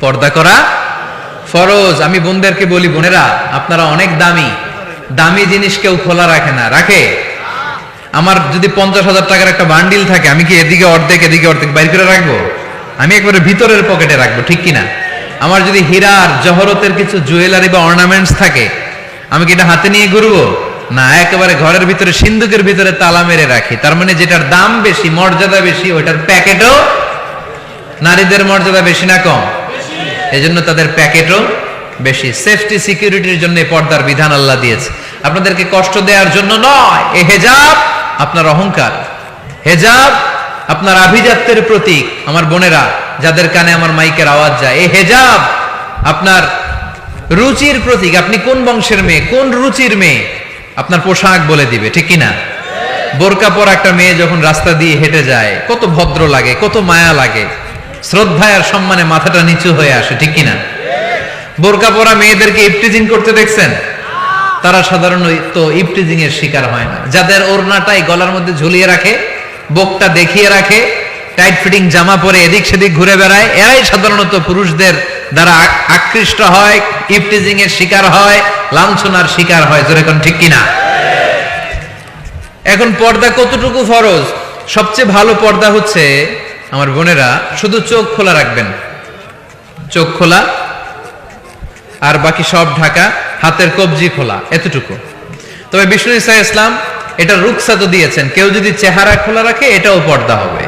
পর্দা করা ফরজ। আমি বোনদেরকে বলি, বোনেরা, আপনারা অনেক দামি। দামি জিনিস কেউ খোলা রাখে না। রাখে? আমার যদি পঞ্চাশ হাজার টাকার একটা বান্ডিল থাকে, আমি কি এদিকে অর্ধেক এদিকে অর্ধেক বাইর করে রাখব? আমি একবারে ভিতরের পকেটে রাখব, ঠিক কিনা? আমার যদি হীরার, জহরতের কিছু জুয়েলারি বা অর্নামেন্টস থাকে, আমি কি এটা হাতে নিয়ে ঘুরবো? না, একেবারে ঘরের ভিতরে সিন্ধুকের ভিতরে তালা মেরে রাখি। তার মানে যেটার দাম বেশি, মর্যাদা বেশি ওইটার প্যাকেটও নারীদের মর্যাদা বেশি না কম। এজন্য তাদের প্যাকেটও বেশি। সেফটি সিকিউরিটির জন্য পর্দার বিধান আল্লাহ দিয়েছে। আপনাদেরকে কষ্ট দেওয়ার জন্য নয়, এ হেজাব আপনার অহংকার। হেজাব আপনার আভিজাত্যের প্রতীক। আমার বোনেরা, যাদের কানে আমার মাইকের আওয়াজ যায়, এ হেজাব আপনার রুচির প্রতীক। আপনি কোন বংশের মেয়ে, কোন রুচির মেয়ে? আপনার পোশাক বলে দিবে, ঠিক কিনা? বোরকা পর একটা মেয়ে যখন রাস্তা দিয়ে হেঁটে যায়, কত ভদ্র লাগে, কত মায়া লাগে। শ্রদ্ধায় আর সম্মানে মাথাটা নিচু হয়ে আসে, ঠিক কিনা? বোরকা পরা মেয়েদেরকে ইফটিজিং করতে দেখছেন? তারা সাধারণত ইফটিজিং এর শিকার হয় না। যাদের ওড়নাটাই গলার মধ্যে ঝুলিয়ে রাখে, বুকটা দেখিয়ে রাখে, টাইট ফিটিং জামা পরে এদিক সেদিক ঘুরে বেড়ায়, এরাই সাধারণত পুরুষদের দ্বারা আকৃষ্ট হয় ইফটিজিং এর শিকার হয়, লাঞ্ছনার শিকার হয়। যেরকম ঠিক কিনা? এখন পর্দা কতটুকু ফরজ? সবচেয়ে ভালো পর্দা হচ্ছে আমার বোনেরা, শুধু চোখ খোলা রাখবেন। চোখ খোলা, আর বাকি সব ঢাকা, হাতের কবজি খোলা, এতটুকু। তবে বিষ্ণু ইসা ইসলাম এটা রুকসা তো দিয়েছেন, কেউ যদি চেহারা খোলা রাখে, এটাও পর্দা হবে।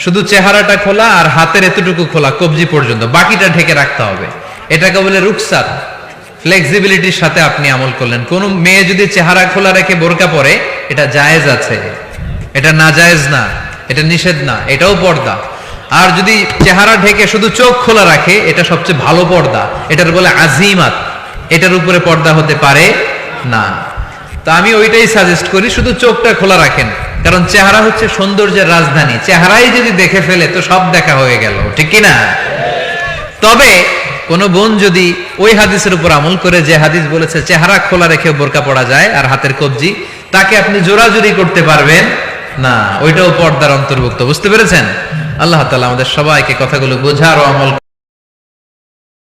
শুধু চেহারাটা খোলা আর হাতের এতটুকু খোলা, কবজি পর্যন্ত, বাকিটা ঢেকে রাখতে হবে। এটাকে বলে রুকসাত ফ্লেক্সিবিলিটির সাথে আপনি আমল করলেন। কোন মেয়ে যদি চেহারা খোলা রেখে বোরকা পরে, এটা জায়েজ আছে। এটা না জায়েজ না। এটা নিষেধ না, এটাও পর্দা। আর যদি চেহারা ঢেকে শুধু চোখ খোলা রাখে, এটা সবচেয়ে ভালো পর্দা। এটার বলে আজিমাত। এটার উপরে পর্দা হতে পারে না। তা আমি ওইটাই সাজেস্ট করি, শুধু চোখটা খোলা রাখেন। কারণ চেহারা হচ্ছে সৌন্দর্যের রাজধানী। চেহারাই যদি দেখে ফেলে, তো সব দেখা হয়ে গেল, ঠিক কি না তবে কোন বোন যদি ওই হাদিসের উপর আমল করে, যে হাদিস বলেছে, চেহারা খোলা রেখে বোরকা পড়া যায় আর হাতের কবজি তাকে আপনি জোরাজুরি করতে পারবেন। না ওইটাও পর্দার অন্তর্ভুক্ত বুঝতে পেরেছেন? আল্লাহ তালা আমাদের সবাইকে কথাগুলো বোঝার ও আমল